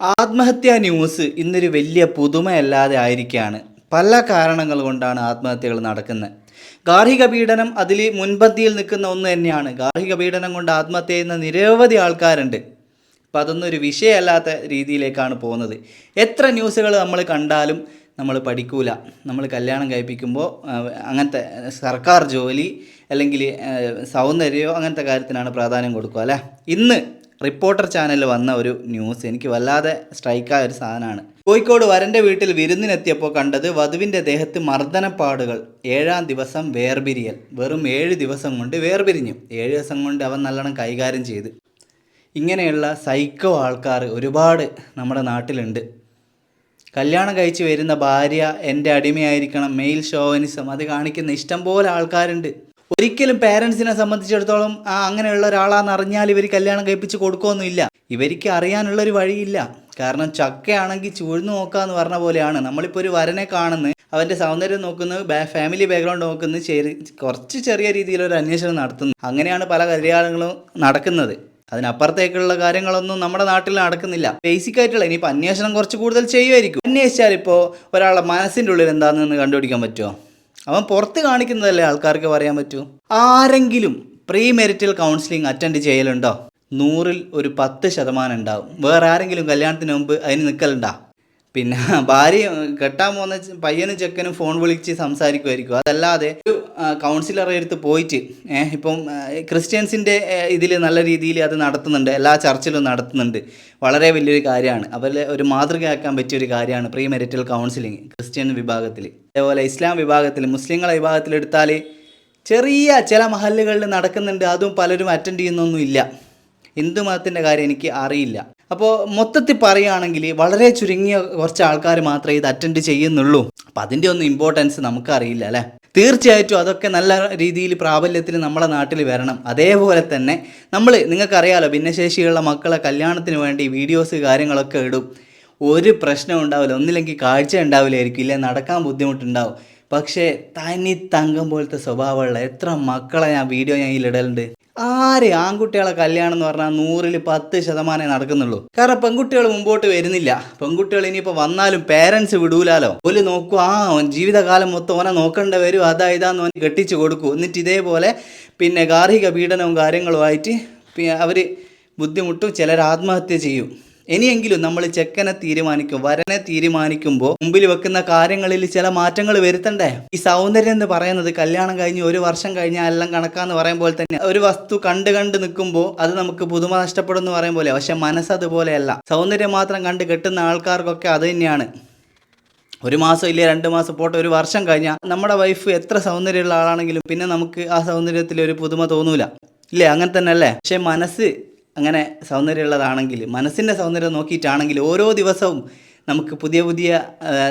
ആത്മഹത്യാ ന്യൂസ് ഇന്നൊരു വലിയ പുതുമയല്ലാതെ ആയിരിക്കുകയാണ് പല കാരണങ്ങൾ കൊണ്ടാണ് ആത്മഹത്യകൾ നടക്കുന്നത്. ഗാർഹിക പീഡനം അതിൽ മുൻപന്തിയിൽ നിൽക്കുന്ന ഒന്ന് തന്നെയാണ്. ഗാർഹിക പീഡനം കൊണ്ട് ആത്മഹത്യ ചെയ്യുന്ന നിരവധി ആൾക്കാരുണ്ട്. അപ്പം അതൊന്നും ഒരു വിഷയമല്ലാത്ത രീതിയിലേക്കാണ് പോകുന്നത്. എത്ര ന്യൂസുകൾ നമ്മൾ കണ്ടാലും നമ്മൾ പഠിക്കൂല. നമ്മൾ കല്യാണം കഴിപ്പിക്കുമ്പോൾ അങ്ങനത്തെ സർക്കാർ ജോലി അല്ലെങ്കിൽ സൗന്ദര്യമോ അങ്ങനത്തെ കാര്യത്തിനാണ് പ്രാധാന്യം കൊടുക്കുക അല്ലേ? ഇന്ന് റിപ്പോർട്ടർ ചാനലിൽ വന്ന ഒരു ന്യൂസ് എനിക്ക് വല്ലാതെ സ്ട്രൈക്കായ ഒരു സാധനമാണ്. കോഴിക്കോട് വരന്റെ വീട്ടിൽ വിരുന്നിനെത്തിയപ്പോൾ കണ്ടത് വധുവിന്റെ ദേഹത്ത് മർദ്ദനപ്പാടുകൾ. ഏഴാം ദിവസം വേർപിരിയൽ. വെറും ഏഴ് ദിവസം കൊണ്ട് വേർപിരിഞ്ഞു. ഏഴ് ദിവസം കൊണ്ട് അവൻ നല്ലോണം കൈകാര്യം ചെയ്ത്. ഇങ്ങനെയുള്ള സൈക്കോ ആൾക്കാർ ഒരുപാട് നമ്മുടെ നാട്ടിലുണ്ട്. കല്യാണം കഴിച്ച് വരുന്ന ഭാര്യ എന്റെ അടിമയായിരിക്കണം. മെയിൽ ഷോവനിസം അത് കാണിക്കുന്ന ഇഷ്ടം പോലെ ആൾക്കാരുണ്ട്. ഒരിക്കലും പേരൻസിനെ സംബന്ധിച്ചിടത്തോളം ആ അങ്ങനെയുള്ള ഒരാളാണെന്ന് അറിഞ്ഞാൽ ഇവർ കല്യാണം കഴിപ്പിച്ച് കൊടുക്കുകയൊന്നുമില്ല ഇവർക്ക് അറിയാനുള്ള ഒരു വഴിയില്ല. കാരണം ചക്കയാണെങ്കിൽ ചൂഴ്ന്നു നോക്കാന്ന് പറഞ്ഞ പോലെയാണ്. നമ്മളിപ്പോൾ ഒരു വരനെ കാണുന്നത് അവന്റെ സൗന്ദര്യം നോക്കുന്നു ഫാമിലി ബാക്ക്ഗ്രൗണ്ട് നോക്കുന്നു ചെറിയ കുറച്ച് ചെറിയ രീതിയിലൊരു അന്വേഷണം നടത്തുന്നു. അങ്ങനെയാണ് പല കല്യാണങ്ങളും നടക്കുന്നത്. അതിനപ്പുറത്തേക്കുള്ള കാര്യങ്ങളൊന്നും നമ്മുടെ നാട്ടിൽ നടക്കുന്നില്ല. ബേസിക് ആയിട്ടുള്ള ഇനിയിപ്പോൾ അന്വേഷണം കുറച്ച് കൂടുതൽ ചെയ്യുമായിരിക്കും. അന്വേഷിച്ചാൽ ഇപ്പോൾ ഒരാളുടെ മനസ്സിന്റെ ഉള്ളിൽ എന്താണെന്ന് കണ്ടുപിടിക്കാൻ പറ്റുമോ? അവൻ പുറത്ത് കാണിക്കുന്നതല്ലേ ആൾക്കാർക്ക് പറയാൻ പറ്റൂ? ആരെങ്കിലും പ്രീ മെരിറ്റൽ കൗൺസിലിംഗ് അറ്റൻഡ് ചെയ്യലുണ്ടോ? നൂറിൽ ഒരു പത്ത് ശതമാനം ഉണ്ടാവും. വേറെ ആരെങ്കിലും കല്യാണത്തിന് മുമ്പ് അതിന് നിൽക്കലുണ്ടാ പിന്നെ ഭാര്യ കെട്ടാൻ പോകുന്ന പയ്യനും ചെക്കനും ഫോൺ വിളിച്ച് സംസാരിക്കുമായിരിക്കും അതല്ലാതെ ഒരു കൗൺസിലറെ അടുത്ത് പോയിട്ട് ഇപ്പം ക്രിസ്ത്യൻസിന്റെ ഇതിൽ നല്ല രീതിയിൽ അത് നടത്തുന്നുണ്ട്. എല്ലാ ചർച്ചിലും നടത്തുന്നുണ്ട്. വളരെ വലിയൊരു കാര്യമാണ്. അവരെ ഒരു മാതൃകയാക്കാൻ പറ്റിയ ഒരു കാര്യമാണ് പ്രീ മെരിറ്റൽ കൗൺസിലിംഗ് ക്രിസ്ത്യൻ വിഭാഗത്തിൽ അതേപോലെ ഇസ്ലാം വിഭാഗത്തിൽ മുസ്ലിങ്ങളെ വിഭാഗത്തിൽ എടുത്താൽ ചെറിയ ചില മഹല്ലുകളിൽ നടക്കുന്നുണ്ട്. അതും പലരും അറ്റൻഡ് ചെയ്യുന്നൊന്നുമില്ല. ഹിന്ദു മതത്തിന്റെ കാര്യം എനിക്ക് അറിയില്ല. അപ്പോൾ മൊത്തത്തിൽ പറയുകയാണെങ്കിൽ വളരെ ചുരുങ്ങിയ കുറച്ച് ആൾക്കാർ മാത്രമേ ഇത് അറ്റൻഡ് ചെയ്യുന്നുള്ളൂ. അപ്പം അതിന്റെ ഒന്നും ഇമ്പോർട്ടൻസ് നമുക്കറിയില്ല അല്ലേ? തീർച്ചയായിട്ടും അതൊക്കെ നല്ല രീതിയിൽ പ്രാബല്യത്തിൽ നമ്മുടെ നാട്ടിൽ വരണം. അതേപോലെ തന്നെ നമ്മൾ നിങ്ങൾക്കറിയാലോ ഭിന്നശേഷിയുള്ള മക്കളെ കല്യാണത്തിന് വേണ്ടി വീഡിയോസ് കാര്യങ്ങളൊക്കെ ഇടും. ഒരു പ്രശ്നം ഉണ്ടാവില്ല. ഒന്നില്ലെങ്കിൽ കാഴ്ച ഉണ്ടാവില്ലായിരിക്കും. ഇല്ലെങ്കിൽ നടക്കാൻ ബുദ്ധിമുട്ടുണ്ടാവും. പക്ഷേ തനി തങ്കം പോലത്തെ സ്വഭാവമുള്ള എത്ര മക്കളെ ഞാൻ വീഡിയോ ഞാൻ ഇതിലിടലുണ്ട് ആര് ആൺകുട്ടികളെ കല്യാണം എന്ന് പറഞ്ഞാൽ നൂറിൽ പത്ത് ശതമാനമേ നടക്കുന്നുള്ളൂ. കാരണം പെൺകുട്ടികൾ മുമ്പോട്ട് വരുന്നില്ല. പെൺകുട്ടികൾ ഇനിയിപ്പോൾ വന്നാലും പേരൻസ് വിടൂലാലോ? ഓൽ നോക്കൂ ആ ജീവിതകാലം മൊത്തം ഓനെ നോക്കേണ്ട വരും അതാ ഇതാന്ന് ഓൻ കെട്ടിച്ച് കൊടുക്കൂ. എന്നിട്ട് ഇതേപോലെ പിന്നെ ഗാർഹിക പീഡനവും കാര്യങ്ങളുമായിട്ട് അവർ ബുദ്ധിമുട്ടും ചിലർ ആത്മഹത്യ ചെയ്യും. ഇനിയെങ്കിലും നമ്മൾ ചെക്കനെ തീരുമാനിക്കും വരനെ തീരുമാനിക്കുമ്പോൾ മുമ്പിൽ വെക്കുന്ന കാര്യങ്ങളിൽ ചില മാറ്റങ്ങൾ വരുത്തണ്ടേ? ഈ സൗന്ദര്യം എന്ന് പറയുന്നത് കല്യാണം കഴിഞ്ഞ് ഒരു വർഷം കഴിഞ്ഞാൽ എല്ലാം കണക്കാന്ന് പറയുമ്പോൾ തന്നെ ഒരു വസ്തു കണ്ട് കണ്ട് നിൽക്കുമ്പോൾ അത് നമുക്ക് പുതുമ നഷ്ടപ്പെടും എന്ന് പറയും പോലെ പക്ഷെ മനസ്സ് അതുപോലെയല്ല. സൗന്ദര്യം മാത്രം കണ്ട് കെട്ടുന്ന ആൾക്കാർക്കൊക്കെ അത് തന്നെയാണ്. ഒരു മാസം ഇല്ലേ രണ്ട് മാസം പോട്ടെ ഒരു വർഷം കഴിഞ്ഞാൽ നമ്മുടെ വൈഫ് എത്ര സൗന്ദര്യമുള്ള ആളാണെങ്കിലും പിന്നെ നമുക്ക് ആ സൗന്ദര്യത്തിൽ ഒരു പുതുമ തോന്നൂല. ഇല്ലേ? അങ്ങനെ തന്നെ അല്ലേ പക്ഷെ മനസ്സ് അങ്ങനെ സൗന്ദര്യമുള്ളതാണെങ്കിൽ മനസ്സിന്റെ സൗന്ദര്യം നോക്കിയിട്ടാണെങ്കിൽ ഓരോ ദിവസവും നമുക്ക് പുതിയ പുതിയ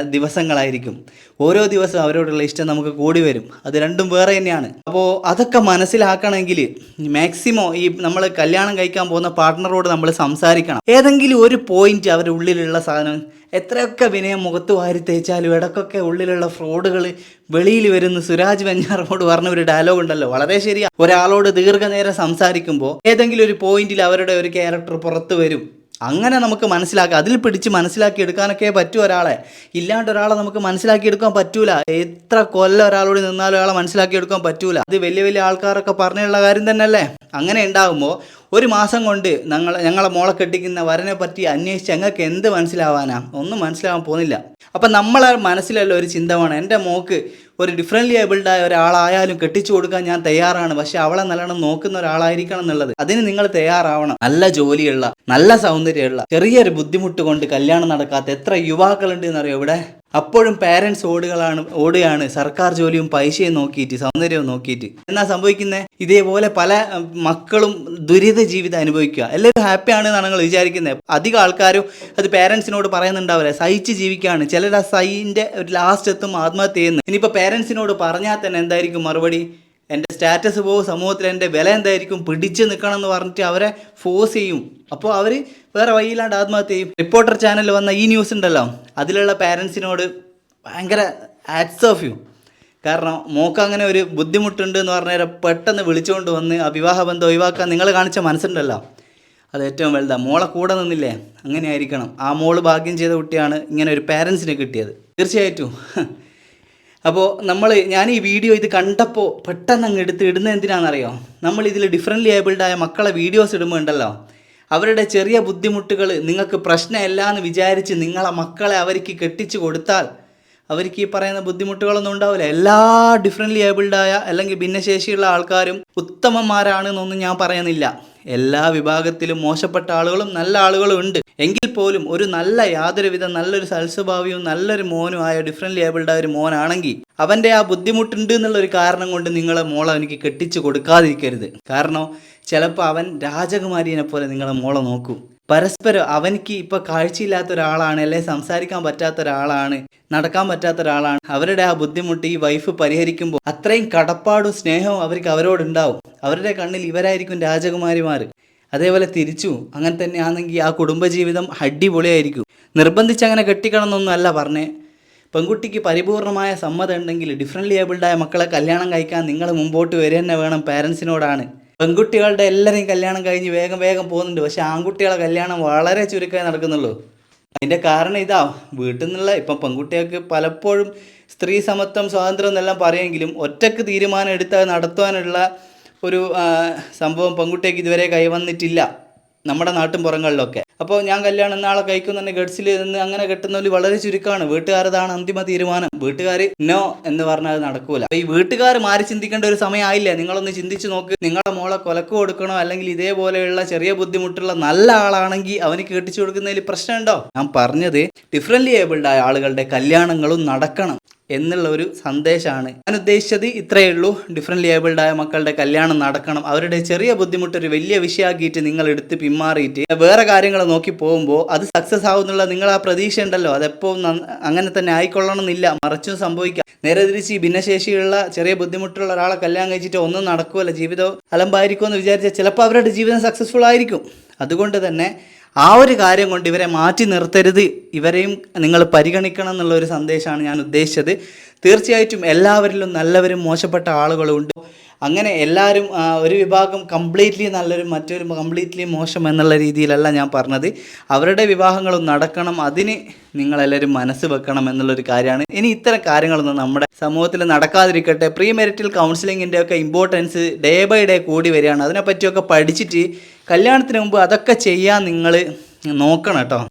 ദിവസങ്ങളായിരിക്കും. ഓരോ ദിവസവും അവരോടുള്ള ഇഷ്ടം നമുക്ക് കൂടി വരും. അത് രണ്ടും വേറെ തന്നെയാണ്. അപ്പോൾ അതൊക്കെ മനസ്സിലാക്കണമെങ്കിൽ മാക്സിമം ഈ നമ്മൾ കല്യാണം കഴിക്കാൻ പോകുന്ന പാർട്ട്ണറോട് നമ്മൾ സംസാരിക്കണം. ഏതെങ്കിലും ഒരു പോയിന്റ് അവരുടെ ഉള്ളിലുള്ള സാധനം എത്രയൊക്കെ വിനയം മുഖത്ത് വാരി തേച്ചാലും ഇടക്കൊക്കെ ഉള്ളിലുള്ള ഫ്രോഡുകൾ വെളിയിൽ വരുന്ന സുരാജ് വെഞ്ഞാറോട് പറഞ്ഞ ഒരു ഡയലോഗ് ഉണ്ടല്ലോ. വളരെ ശരിയാ. ഒരാളോട് ദീർഘനേരം സംസാരിക്കുമ്പോൾ ഏതെങ്കിലും ഒരു പോയിന്റിൽ അവരുടെ ഒരു ക്യാരക്ടർ പുറത്തു വരും. അങ്ങനെ നമുക്ക് മനസ്സിലാക്കാം. അതിൽ പിടിച്ച് മനസ്സിലാക്കി എടുക്കാനൊക്കെ പറ്റൂ ഒരാളെ. ഇല്ലാണ്ട് ഒരാളെ നമുക്ക് മനസ്സിലാക്കി എടുക്കാൻ പറ്റൂല. എത്ര കൊല്ലം ഒരാളോട് നിന്നാലും ഒരാളെ മനസ്സിലാക്കി എടുക്കാൻ പറ്റൂല. അത് വലിയ വലിയ ആൾക്കാരൊക്കെ പറഞ്ഞുള്ള കാര്യം തന്നെയല്ലേ? അങ്ങനെ ഉണ്ടാകുമ്പോൾ ഒരു മാസം കൊണ്ട് ഞങ്ങൾ ഞങ്ങളെ മോളെ കെട്ടിക്കുന്ന വരനെ പറ്റി അന്വേഷിച്ച് ഞങ്ങൾക്ക് എന്ത് മനസ്സിലാവാനാ? ഒന്നും മനസ്സിലാവാൻ പോകുന്നില്ല. അപ്പം നമ്മളെ മനസ്സിലല്ല ഒരു ചിന്ത വേണം. എന്റെ മോക്ക് ഒരു ഡിഫറെന്റ്ലി ഏബിൾഡായ ഒരാളായാലും കെട്ടിച്ചു കൊടുക്കാൻ ഞാൻ തയ്യാറാണ്. പക്ഷെ അവളെ നല്ലോണം നോക്കുന്ന ഒരാളായിരിക്കണം എന്നുള്ളത്. അതിന് നിങ്ങൾ തയ്യാറാവണം. നല്ല ജോലിയുള്ള നല്ല സൗന്ദര്യമുള്ള ചെറിയൊരു ബുദ്ധിമുട്ട് കൊണ്ട് കല്യാണം നടക്കാത്ത എത്ര യുവാക്കളുണ്ട് എന്നറിയോ ഇവിടെ? അപ്പോഴും പാരൻസ് ഓടുകളാണ് ഓടുകയാണ്. സർക്കാർ ജോലിയും പൈസയും നോക്കിയിട്ട് സൗന്ദര്യവും നോക്കിയിട്ട്. എന്നാ സംഭവിക്കുന്നത് ഇതേപോലെ പല മക്കളും ദുരിത ജീവിതം അനുഭവിക്കുക. എല്ലാവരും ഹാപ്പിയാണ് എന്നാണ് നിങ്ങൾ വിചാരിക്കുന്നത് അധികം ആൾക്കാരും അത് പാരൻസിനോട് പറയുന്നുണ്ടാവില്ല. സഹിച്ച് ജീവിക്കുകയാണ്. ചിലർ ആ സൈന്റെ ഒരു ലാസ്റ്റ് എത്തും ആത്മഹത്യ ചെയ്യുന്നത് ഇനിയിപ്പോൾ പാരൻസിനോട് പറഞ്ഞാൽ തന്നെ എന്തായിരിക്കും മറുപടി? എന്റെ സ്റ്റാറ്റസ് പോകും സമൂഹത്തിൽ എന്റെ വില എന്തായിരിക്കും പിടിച്ച് നിൽക്കണം എന്ന് പറഞ്ഞിട്ട് അവരെ ഫോഴ്സ് ചെയ്യും. അപ്പോൾ അവർ വേറെ വഴിയില്ലാണ്ട് ആത്മഹത്യ ചെയ്യും. റിപ്പോർട്ടർ ചാനൽ വന്ന ഈ ന്യൂസ് ഉണ്ടല്ലോ. അതിലുള്ള പാരൻസിനോട് ഭയങ്കര ആറ്റ്സ് ഓഫ് യു. കാരണം മോക്ക് അങ്ങനെ ഒരു ബുദ്ധിമുട്ടുണ്ട് എന്ന് പറഞ്ഞാൽ പെട്ടെന്ന് വിളിച്ചുകൊണ്ട് വന്ന് ആ വിവാഹ ബന്ധം ഒഴിവാക്കാൻ നിങ്ങൾ കാണിച്ച മനസ്സുണ്ടല്ലോ. അത് ഏറ്റവും വലുതാണ് മോളെ കൂടെ നിന്നില്ലേ? അങ്ങനെ ആയിരിക്കണം ആ മോൾ ഭാഗ്യം ചെയ്ത കുട്ടിയാണ് ഇങ്ങനെ ഒരു പാരൻസിനെ കിട്ടിയത്. തീർച്ചയായിട്ടും. അപ്പോൾ നമ്മൾ ഞാൻ ഈ വീഡിയോ ഇത് കണ്ടപ്പോൾ പെട്ടെന്ന് അങ്ങ് എടുത്ത് ഇടുന്നത് എന്തിനാണെന്നറിയോ? നമ്മൾ ഇതിൽ ഡിഫറെന്റ്ലി ഏബിൾഡായ മക്കളെ വീഡിയോസ് ഇടുമ്പോൾ ഉണ്ടല്ലോ അവരുടെ ചെറിയ ബുദ്ധിമുട്ടുകൾ നിങ്ങൾക്ക് പ്രശ്നമല്ല എന്ന് വിചാരിച്ച് നിങ്ങളെ മക്കളെ അവർക്ക് കെട്ടിച്ച് കൊടുത്താൽ അവർക്ക് ഈ പറയുന്ന ബുദ്ധിമുട്ടുകളൊന്നും ഉണ്ടാവില്ല. എല്ലാ ഡിഫറെന്റ്ലി ഏബിൾഡായ അല്ലെങ്കിൽ ഭിന്നശേഷിയുള്ള ആൾക്കാരും ഉത്തമന്മാരാണെന്നൊന്നും ഞാൻ പറയുന്നില്ല. എല്ലാ വിഭാഗത്തിലും മോശപ്പെട്ട ആളുകളും നല്ല ആളുകളും ഉണ്ട്. എങ്കിൽ പോലും ഒരു നല്ല യാതൊരുവിധ നല്ലൊരു സൽസ്വഭാവിയും നല്ലൊരു മോനും ആയ ഡിഫറെന്റ് ലേബിൾഡ് ആയ ഒരു മോനാണെങ്കിൽ അവന്റെ ആ ബുദ്ധിമുട്ടുണ്ട് എന്നുള്ള ഒരു കാരണം കൊണ്ട് നിങ്ങളെ മോളെ അവനിക്ക് കെട്ടിച്ചു കൊടുക്കാതിരിക്കരുത്. കാരണം ചിലപ്പോൾ അവൻ രാജകുമാരിനെ പോലെ നിങ്ങളെ മോളെ നോക്കും. പരസ്പരം അവനിക്ക് ഇപ്പൊ കാഴ്ചയില്ലാത്ത ഒരാളാണ് അല്ലെ സംസാരിക്കാൻ പറ്റാത്ത ഒരാളാണ് നടക്കാൻ പറ്റാത്ത ഒരാളാണ്. അവരുടെ ആ ബുദ്ധിമുട്ട് ഈ വൈഫ് പരിഹരിക്കുമ്പോൾ അത്രയും കടപ്പാടും സ്നേഹവും അവർക്ക് അവരോടുണ്ടാവും. അവരുടെ കണ്ണിൽ ഇവരായിരിക്കും രാജകുമാരിമാർ അതേപോലെ തിരിച്ചു. അങ്ങനെ തന്നെ തന്നെയാണെങ്കിൽ ആ കുടുംബജീവിതം അടിപൊളിയായിരിക്കും. നിർബന്ധിച്ച് അങ്ങനെ കെട്ടിക്കണമെന്നൊന്നും അല്ല പറഞ്ഞേ. പെൺകുട്ടിക്ക് പരിപൂർണമായ സമ്മതം ഉണ്ടെങ്കിൽ ഡിഫറെന്റ് ഏബിൾഡായ മക്കളെ കല്യാണം കഴിക്കാൻ നിങ്ങൾ മുമ്പോട്ട് വരിക തന്നെ വേണം പാരൻസിനോടാണ് പെൺകുട്ടികളുടെ എല്ലാവരെയും കല്യാണം കഴിഞ്ഞ് വേഗം വേഗം പോകുന്നുണ്ട്. പക്ഷേ ആൺകുട്ടികളെ കല്യാണം വളരെ ചുരുക്കമായി നടക്കുന്നുള്ളൂ. അതിന്റെ കാരണം ഇതാ വീട്ടിൽ നിന്നുള്ള ഇപ്പം പെൺകുട്ടികൾക്ക് പലപ്പോഴും സ്ത്രീ സമത്വം സ്വാതന്ത്ര്യം എന്നെല്ലാം പറയുമെങ്കിലും ഒറ്റയ്ക്ക് തീരുമാനം എടുത്ത് നടത്തുവാനുള്ള ഒരു സംഭവം പെൺകുട്ടിക്ക് ഇതുവരെ കൈവന്നിട്ടില്ല നമ്മുടെ നാട്ടും പുറങ്ങളിലൊക്കെ അപ്പോൾ ഞാൻ കല്യാണം നാളെ കഴിക്കുന്നുണ്ട് ഗഡ്സിൽ നിന്ന് അങ്ങനെ കെട്ടുന്നവർ വളരെ ചുരുക്കമാണ് വീട്ടുകാരതാണ് അന്തിമ തീരുമാനം. വീട്ടുകാർ നോ എന്ന് പറഞ്ഞാൽ അത് നടക്കൂല. ഈ വീട്ടുകാർ മാറി ചിന്തിക്കേണ്ട ഒരു സമയമായില്ല നിങ്ങളൊന്ന് ചിന്തിച്ച് നോക്ക്. നിങ്ങളുടെ മോളെ കൊലക്ക് കൊടുക്കണോ? അല്ലെങ്കിൽ ഇതേപോലെയുള്ള ചെറിയ ബുദ്ധിമുട്ടുള്ള നല്ല ആളാണെങ്കിൽ അവന് കെട്ടിച്ചു കൊടുക്കുന്നതിൽ പ്രശ്നമുണ്ടോ? ഞാൻ പറഞ്ഞത് ഡിഫറെന്റ് ഏബിൾഡ് ആയ ആളുകളുടെ കല്യാണങ്ങളും നടക്കണം. എന്നുള്ള ഒരു സന്ദേശമാണ് ഞാൻ ഉദ്ദേശിച്ചത് ഇത്രയേ ഉള്ളൂ. ഡിഫറെന്റ് ലേബിൾഡ് ആയ മക്കളുടെ കല്യാണം നടക്കണം. അവരുടെ ചെറിയ ബുദ്ധിമുട്ട് ഒരു വലിയ വിഷയമാക്കിയിട്ട് നിങ്ങൾ എടുത്ത് പിന്മാറിയിട്ട് വേറെ കാര്യങ്ങൾ നോക്കി പോകുമ്പോൾ അത് സക്സസ് ആവുന്നുള്ള നിങ്ങൾ ആ പ്രതീക്ഷ ഉണ്ടല്ലോ. അതെപ്പോൾ അങ്ങനെ തന്നെ ആയിക്കൊള്ളണം എന്നില്ല മറിച്ചും സംഭവിക്കാം. നേരെ തിരിച്ച് ഭിന്നശേഷിയുള്ള ചെറിയ ബുദ്ധിമുട്ടുള്ള ഒരാളെ കല്യാണം കഴിച്ചിട്ട് ഒന്നും നടക്കുമല്ല ജീവിതം അലമ്പായിരിക്കുമെന്ന് വിചാരിച്ചാൽ ചിലപ്പോൾ അവരുടെ ജീവിതം സക്സസ്ഫുൾ ആയിരിക്കും. അതുകൊണ്ട് തന്നെ ആ ഒരു കാര്യം കൊണ്ട് ഇവരെ മാറ്റി നിർത്തരുത്. ഇവരെയും നിങ്ങൾ പരിഗണിക്കണം എന്നുള്ള ഒരു സന്ദേശമാണ് ഞാൻ ഉദ്ദേശിച്ചത്. തീർച്ചയായിട്ടും എല്ലാവരിലും നല്ലവരും മോശപ്പെട്ട ആളുകളുണ്ട്. അങ്ങനെ എല്ലാവരും ഒരു വിഭാഗം കംപ്ലീറ്റ്ലി നല്ലൊരു മറ്റൊരു കംപ്ലീറ്റ്ലി മോശം എന്നുള്ള രീതിയിലല്ല ഞാൻ പറഞ്ഞത്. അവരുടെ വിവാഹങ്ങളും നടക്കണം. അതിന് നിങ്ങളെല്ലാവരും മനസ്സ് വെക്കണം എന്നുള്ളൊരു കാര്യമാണ്. ഇനി ഇത്തരം കാര്യങ്ങളൊന്നും നമ്മുടെ സമൂഹത്തിൽ നടക്കാതിരിക്കട്ടെ. പ്രീ മെരിറ്റൽ കൗൺസിലിങ്ങിന്റെ ഒക്കെ ഇമ്പോർട്ടൻസ് ഡേ ബൈ ഡേ കൂടി വരികയാണ്. അതിനെപ്പറ്റിയൊക്കെ പഠിച്ചിട്ട് കല്യാണത്തിന് മുമ്പ് അതൊക്കെ ചെയ്യാൻ നിങ്ങൾ നോക്കണം കേട്ടോ.